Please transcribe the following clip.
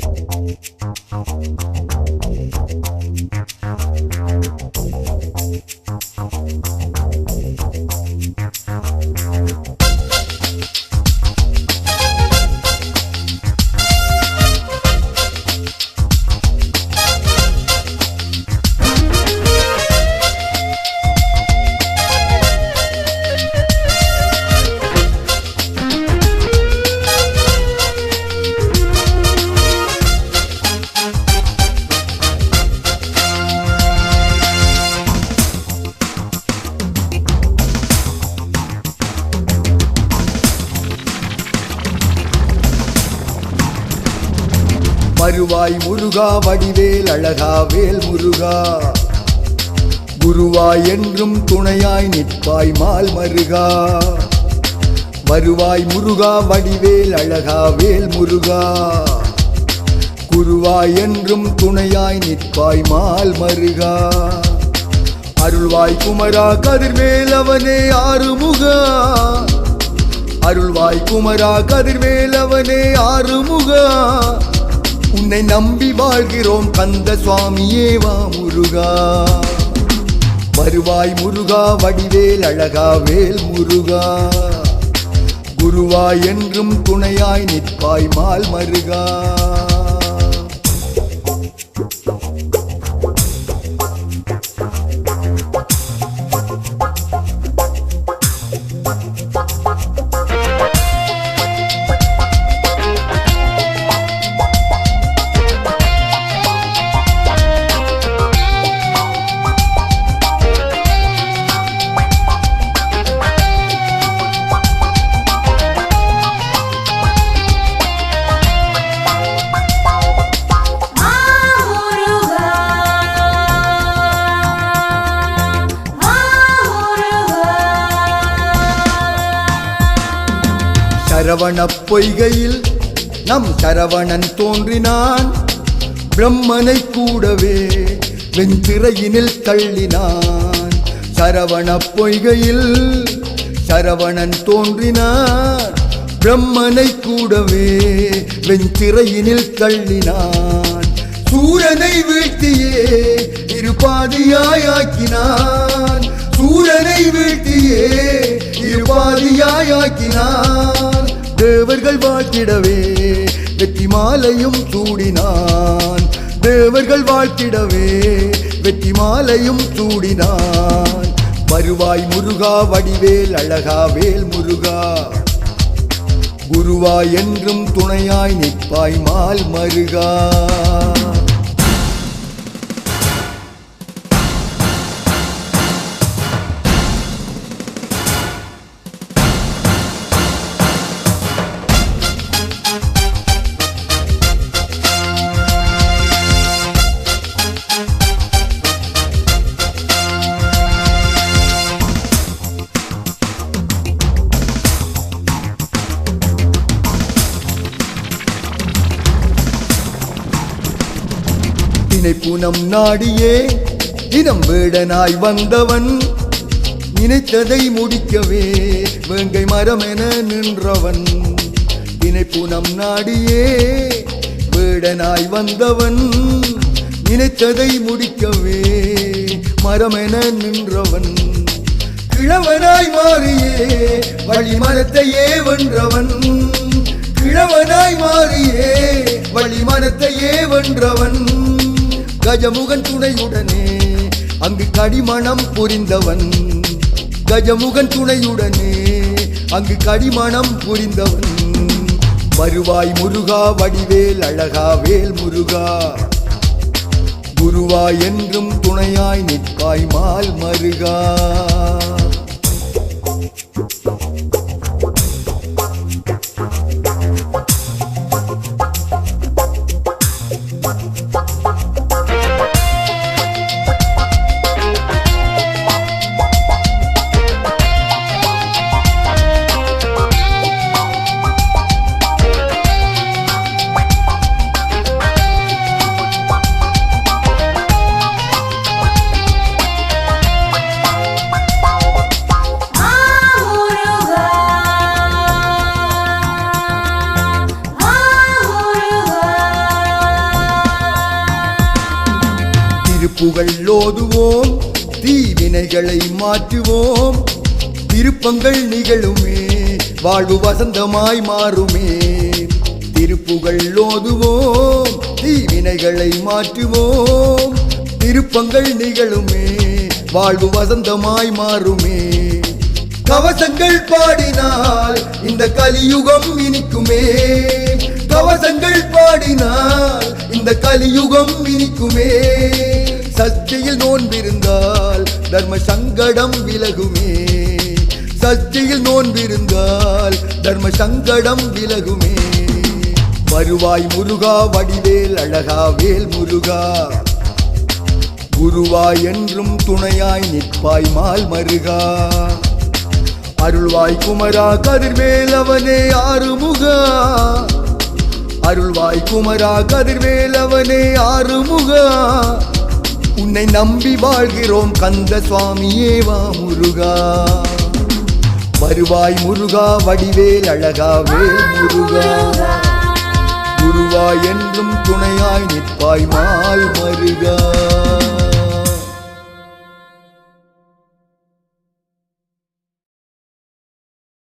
I'm going to go. வருவாய் முருகா வடிவேல் அழகா வேல் முருகா. குருவாய் என்றும் துணையாய் நிற்பாய் மால் மருகா. வருவாய் முருகா வடிவேல் அழகா வேல் முருகா. குருவாய் என்றும் துணையாய் நிற்பாய் மால் மருகா. அருள்வாய் குமரா கதிர்வேல் அவனே ஆறுமுகா. அருள்வாய் குமரா கதிர்வேல் அவனே ஆறுமுகா. உன்னை நம்பி வாழ்கிறோம் கந்த சுவாமியே வா முருகா. வருவாய் முருகா வடிவேல் அழகா வேல் முருகா. குருவாய் என்றும் துணையாய் நிற்பாய் மால் மருகா. சரவணப் பொய்கையில் நம் சரவணன் தோன்றினான். பிரம்மனை கூடவே வெண்திரையினில் தள்ளினான். சரவணப் பொய்கையில் சரவணன் தோன்றினான் பிரம்மனை கூடவே வெண்திரையினில் தள்ளினான். சூரனை வீழ்த்தியே இருபாதியாயாக்கினான் சூரனை வீழ்த்தியே இருபாதியாயாக்கினான் தேவர்கள் வாழ்த்திடவே வெற்றி மாலையும் சூடினான். தேவர்கள் வாழ்த்திடவே வெற்றி மாலையும் சூடினான். வருவாய் முருகா வடிவேல் அழகா வேல் முருகா. குருவாய் என்றும் துணையாய் நிற்பாய் மால் மருகா. தினைப்புனம் நாடியே இனம் வேடனாய் வந்தவன். நினைத்ததை முடிக்கவே வேங்கை மரம் என நின்றவன். தினைப்புனம் நாடியே வேடனாய் வந்தவன். நினைத்ததை முடிக்கவே மரமென நின்றவன். கிழவனாய் மாறியே வழி மரத்தையே வென்றவன். கிழவனாய் மாறியே வழி மரத்தையே வென்றவன். கஜமுகன் துணையுடனே அங்கு கடிமணம் புரிந்தவன். கஜமுகன் துணையுடனே அங்கு கடிமணம் புரிந்தவன். வருவாய் முருகா வடிவேல் அழகா வேல் முருகா. குருவாய் என்றும் துணையாய் நிற்பாய் மால் மருகா. திருப்புகள் ஓதுவோம் தீவினைகளை மாற்றுவோம். திருப்பங்கள் நிகழுமே. வாழ்வு வசந்தமாய் மாறுமே. திருப்புகள் ஓதுவோம். தீவினைகளை மாற்றுவோம். திருப்பங்கள் நிகழுமே. வாழ்வு வசந்தமாய் மாறுமே. கவசங்கள் பாடினால் இந்த கலியுகம் இனிக்குமே. கவசங்கள் பாடினால் இந்த கலியுகம் இனிக்குமே. சர்ச்சையில் நோன்பிருந்தால் தர்ம சங்கடம் விலகுமே. சர்ச்சையில் நோன்பிருந்தால் தர்ம சங்கடம் விலகுமே. வருவாய் முருகா வடிவேல் அழகா வேல் முருகா. குருவாய் என்றும் துணையாய் நிற்பாய் மால் மருகா. அருள்வாய் குமரா கதிர்வேல் அவனே ஆறுமுகா. அருள்வாய் குமரா கதிர்வேல் அவனே ஆறுமுகா. உன்னை நம்பி வாழ்கிறோம் கந்த சுவாமியே வா முருகா. வருவாய் முருகா வடிவேல் அழகாவே முருகா. குருவாய் என்றும் துணையாய் நிற்பாய் மால் மருகா.